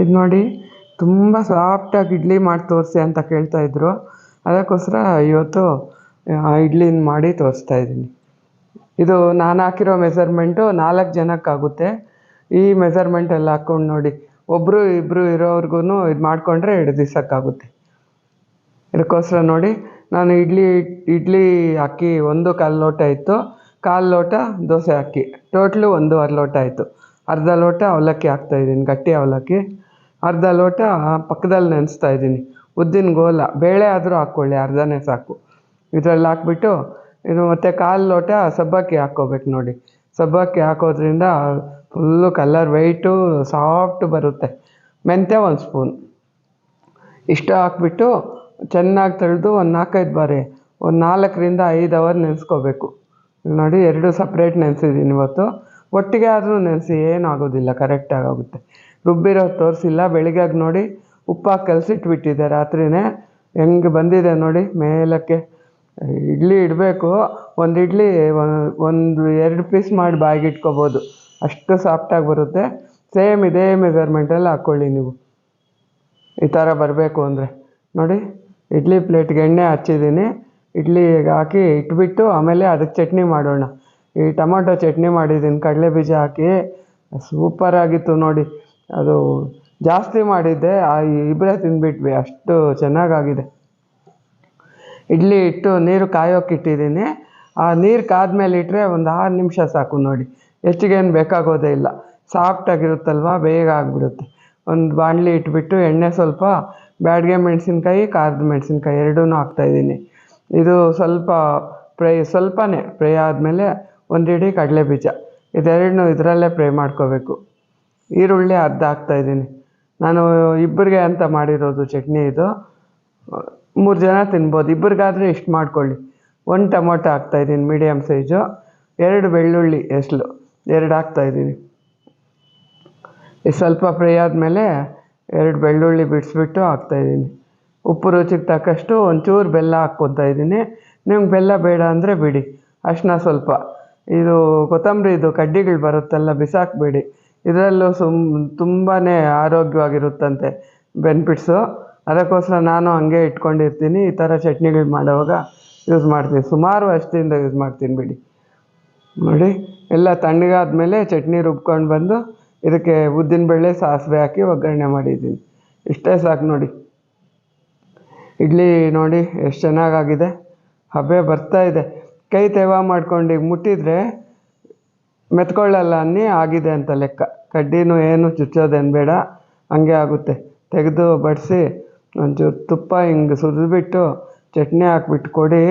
ಇದು ನೋಡಿ ತುಂಬ ಸಾಫ್ಟಾಗಿ ಇಡ್ಲಿ ಮಾಡಿ ತೋರಿಸಿ ಅಂತ ಕೇಳ್ತಾ ಇದ್ರು. ಅದಕ್ಕೋಸ್ಕರ ಇವತ್ತು ಇಡ್ಲಿನ ಮಾಡಿ ತೋರಿಸ್ತಾ ಇದ್ದೀನಿ. ಇದು ನಾನು ಹಾಕಿರೋ ಮೆಸರ್ಮೆಂಟು ನಾಲ್ಕು ಜನಕ್ಕಾಗುತ್ತೆ. ಈ ಮೆಸರ್ಮೆಂಟಲ್ಲಿ ಹಾಕ್ಕೊಂಡು ನೋಡಿ ಒಬ್ಬರು ಇಬ್ಬರು ಇರೋವ್ರಿಗೂ ಇದು ಮಾಡಿಕೊಂಡ್ರೆ ಎರಡು ದಿವಸಕ್ಕಾಗುತ್ತೆ. ಇದಕ್ಕೋಸ್ಕರ ನೋಡಿ, ನಾನು ಇಡ್ಲಿ ಇಡ್ಲಿ ಅಕ್ಕಿ ಒಂದು ಕಾಲು ಲೋಟ ಇತ್ತು. ಕಾಲು ಲೋಟ ದೋಸೆ ಅಕ್ಕಿ ಟೋಟ್ಲು ಒಂದೂವರೆ ಲೋಟ ಆಯಿತು. ಅರ್ಧ ಲೋಟ ಅವಲಕ್ಕಿ ಹಾಕ್ತಾಯಿದ್ದೀನಿ ಗಟ್ಟಿ ಅವಲಕ್ಕಿ. ಅರ್ಧ ಲೋಟ ಪಕ್ಕದಲ್ಲಿ ನೆನೆಸ್ತಾ ಇದ್ದೀನಿ. ಉದ್ದಿನ ಗೋಲ. ಬೇಳೆ ಆದರೂ ಹಾಕ್ಕೊಳ್ಳಿ, ಅರ್ಧನೇ ಸಾಕು. ಇದರಲ್ಲಿ ಹಾಕ್ಬಿಟ್ಟು, ಇದು ಮತ್ತು ಕಾಲು ಲೋಟ ಸಬ್ಬಕ್ಕಿ ಹಾಕ್ಕೋಬೇಕು ನೋಡಿ. ಸಬ್ಬಕ್ಕಿ ಹಾಕೋದ್ರಿಂದ ಫುಲ್ಲು ಕಲರ್ ವೈಟು ಸಾಫ್ಟ್ ಬರುತ್ತೆ. ಮೆಂತ್ಯ ಒಂದು ಸ್ಪೂನ್ ಇಷ್ಟು ಹಾಕ್ಬಿಟ್ಟು ಚೆನ್ನಾಗಿ ತೊಳೆದು ಒಂದು ನಾಲ್ಕೈದು ಬಾರಿ, ಒಂದು ನಾಲ್ಕರಿಂದ ಐದು ಅವರ್ ನೆನೆಸ್ಕೋಬೇಕು. ನೋಡಿ, ಎರಡು ಸಪ್ರೇಟ್ ನೆನೆಸಿದ್ದೀನಿ ಇವತ್ತು. ಒಟ್ಟಿಗೆ ಆದರೂ ನೆನೆಸಿ, ಏನೂ ಆಗೋದಿಲ್ಲ ಕರೆಕ್ಟಾಗಿ ಆಗುತ್ತೆ. ರುಬ್ಬಿರೋದು ತೋರಿಸಿಲ್ಲ, ಬೆಳಿಗ್ಗೆಗೆ ನೋಡಿ ಉಪ್ಪಾಕಿ ಕಲಸಿಟ್ಬಿಟ್ಟಿದ್ದೆ. ರಾತ್ರಿನೇ ಹೆಂಗೆ ಬಂದಿದೆ ನೋಡಿ, ಮೇಲಕ್ಕೆ ಇಡ್ಲಿ ಇಡಬೇಕು. ಒಂದು ಇಡ್ಲಿ, ಒಂದು ಎರಡು ಪೀಸ್ ಮಾಡಿ ಬಾಯಿಗೆ ಇಟ್ಕೋಬೋದು. ಅಷ್ಟು ಸಾಫ್ಟಾಗಿ ಬರುತ್ತೆ. ಸೇಮ್ ಇದೇ ಮೆಜರ್ಮೆಂಟಲ್ಲಿ ಹಾಕ್ಕೊಳ್ಳಿ ನೀವು. ಈ ಥರ ಬರಬೇಕು ಅಂದರೆ. ನೋಡಿ, ಇಡ್ಲಿ ಪ್ಲೇಟ್ಗೆ ಎಣ್ಣೆ ಹಚ್ಚಿದ್ದೀನಿ. ಇಡ್ಲಿಗೆ ಹಾಕಿ ಇಟ್ಬಿಟ್ಟು ಆಮೇಲೆ ಅದಕ್ಕೆ ಚಟ್ನಿ ಮಾಡೋಣ. ಈ ಟೊಮೊಟೊ ಚಟ್ನಿ ಮಾಡಿದ್ದೀನಿ, ಕಡಲೆ ಬೀಜ ಹಾಕಿ. ಸೂಪರಾಗಿತ್ತು ನೋಡಿ. ಅದು ಜಾಸ್ತಿ ಮಾಡಿದ್ದೆ, ಆ ಇಬ್ಬರೇ ತಿಂದ್ಬಿಟ್ವಿ, ಅಷ್ಟು ಚೆನ್ನಾಗಾಗಿದೆ. ಇಡ್ಲಿ ಇಟ್ಟು ನೀರು ಕಾಯೋಕೆ ಇಟ್ಟಿದ್ದೀನಿ. ಆ ನೀರು ಕಾದ್ಮೇಲೆ ಇಟ್ಟರೆ ಒಂದು ಆರು ನಿಮಿಷ ಸಾಕು ನೋಡಿ. ಹೆಚ್ಚಿಗೇನು ಬೇಕಾಗೋದೇ ಇಲ್ಲ. ಸಾಫ್ಟಾಗಿರುತ್ತಲ್ವ, ಬೇಗ ಆಗಿಬಿಡುತ್ತೆ. ಒಂದು ಬಾಣಲಿ ಇಟ್ಬಿಟ್ಟು ಎಣ್ಣೆ ಸ್ವಲ್ಪ, ಬ್ಯಾಡ್ಗೆ ಮೆಣಸಿನ್ಕಾಯಿ, ಖಾರದ ಮೆಣಸಿನ್ಕಾಯಿ ಎರಡೂ ಹಾಕ್ತಾಯಿದ್ದೀನಿ ಇದು ಸ್ವಲ್ಪ ಫ್ರೈ ಸ್ವಲ್ಪನೇ ಫ್ರೈ ಆದಮೇಲೆ ಒಂದು ಇಡೀ ಕಡಲೆ ಬೀಜ ಇದೆರಡನ್ನೂ ಇದರಲ್ಲೇ ಫ್ರೈ ಮಾಡ್ಕೋಬೇಕು. ಈರುಳ್ಳಿ ಅರ್ಧ ಹಾಕ್ತಾಯಿದ್ದೀನಿ ನಾನು ಇಬ್ಬರಿಗೆ ಅಂತ ಮಾಡಿರೋದು ಚಟ್ನಿ ಇದು. ಮೂರು ಜನ ತಿನ್ಬೋದು. ಇಬ್ಬರಿಗಾದರೆ ಇಷ್ಟು ಮಾಡ್ಕೊಳ್ಳಿ. ಒಂದು ಟೊಮೊಟೊ ಹಾಕ್ತಾಯಿದ್ದೀನಿ ಮೀಡಿಯಮ್ ಸೈಜು ಎರಡು ಬೆಳ್ಳುಳ್ಳಿ ಎಸ್ಲು. ಎರಡು ಹಾಕ್ತಾಯಿದ್ದೀನಿ ಸ್ವಲ್ಪ ಫ್ರೈ ಆದಮೇಲೆ ಎರಡು ಬೆಳ್ಳುಳ್ಳಿ ಬಿಡಿಸ್ಬಿಟ್ಟು ಹಾಕ್ತಾಯಿದ್ದೀನಿ ಉಪ್ಪು ರುಚಿಗೆ ತಕ್ಕಷ್ಟು ಒಂಚೂರು ಬೆಲ್ಲ ಹಾಕ್ಕೊತಾ ಇದ್ದೀನಿ. ನಿಮ್ಗೆ ಬೆಲ್ಲ ಬೇಡ ಅಂದರೆ ಬಿಡಿ. ಅಷ್ಟನ್ನ ಸ್ವಲ್ಪ. ಇದು ಕೊತ್ತಂಬರಿ ಇದು ಕಡ್ಡಿಗಳು ಬರುತ್ತಲ್ಲ, ಬಿಸಾಕಬೇಡಿ. ಇದರಲ್ಲೂ ಸುಮ್ ತುಂಬಾ ಆರೋಗ್ಯವಾಗಿರುತ್ತಂತೆ ಬೆನಿಫಿಟ್ಸು. ಅದಕ್ಕೋಸ್ಕರ ನಾನು ಹಂಗೆ ಇಟ್ಕೊಂಡಿರ್ತೀನಿ. ಈ ಥರ ಚಟ್ನಿಗಳು ಮಾಡೋವಾಗ ಯೂಸ್ ಮಾಡ್ತೀನಿ. ಸುಮಾರು ವರ್ಷದಿಂದ ಯೂಸ್ ಮಾಡ್ತೀನಿ ಬಿಡಿ. ನೋಡಿ, ಎಲ್ಲ ತಣ್ಣಗಾದ್ಮೇಲೆ ಚಟ್ನಿ ರುಬ್ಕೊಂಡು ಬಂದು ಇದಕ್ಕೆ ಉದ್ದಿನಬೇಳೆ ಸಾಸಿವೆ ಹಾಕಿ ಒಗ್ಗರಣೆ ಮಾಡಿದ್ದೀನಿ. ಇಷ್ಟೇ ಸಾಕು ನೋಡಿ. ಇಡ್ಲಿ ನೋಡಿ ಎಷ್ಟು ಚೆನ್ನಾಗಾಗಿದೆ. ಹಬೆ ಬರ್ತಾ ಇದೆ. ಕೈ ತೇವ ಮಾಡ್ಕೊಂಡು ಈಗ ಮುಟ್ಟಿದ್ರೆ ಮೆತ್ಕೊಳ್ಳಲ್ಲ ಅನ್ನಿ ಆಗಿದೆ ಅಂತ ಲೆಕ್ಕ. ಕಡ್ಡಿನೂ ಏನು ಚುಚ್ಚೋದೇನು ಬೇಡ, ಹಂಗೆ ಆಗುತ್ತೆ. ತೆಗೆದು ಬಡಿಸಿ, ಒಂಚೂರು ತುಪ್ಪ ಹಿಂಗೆ ಸುರಿದ್ಬಿಟ್ಟು ಚಟ್ನಿ ಹಾಕ್ಬಿಟ್ಟು ಕೊಡಿ.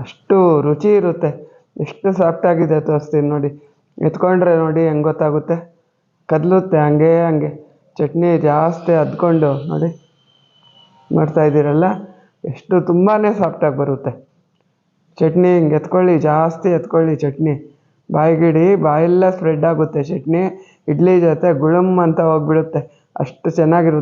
ಅಷ್ಟು ರುಚಿ ಇರುತ್ತೆ. ಎಷ್ಟು ಸಾಫ್ಟಾಗಿದೆ ತೋರಿಸ್ತೀನಿ ನೋಡಿ. ಎತ್ಕೊಂಡ್ರೆ ನೋಡಿ ಹೆಂಗೆ ಗೊತ್ತಾಗುತ್ತೆ. ಕದಲುತ್ತೆ ಹಂಗೆ ಹಂಗೆ. ಚಟ್ನಿ ಜಾಸ್ತಿ ಅದ್ಕೊಂಡು ನೋಡಿ. ನೋಡ್ತಾ ಇದ್ದೀರಲ್ಲ? ಎಷ್ಟು ತುಂಬಾ ಸಾಫ್ಟಾಗಿ ಬರುತ್ತೆ. ಚಟ್ನಿ ಹಿಂಗೆ ಎತ್ಕೊಳ್ಳಿ, ಜಾಸ್ತಿ ಎತ್ಕೊಳ್ಳಿ ಚಟ್ನಿ. ಬಾಯಿಗಿಡಿ ಬಾಯೆಲ್ಲ ಸ್ಪ್ರೆಡ್ ಆಗುತ್ತೆ ಚಟ್ನಿ. ಇಡ್ಲಿ ಜೊತೆ ಗುಳುಮ್ ಅಂತ ಹೋಗ್ಬಿಡುತ್ತೆ. ಅಷ್ಟು ಚೆನ್ನಾಗಿರುತ್ತೆ.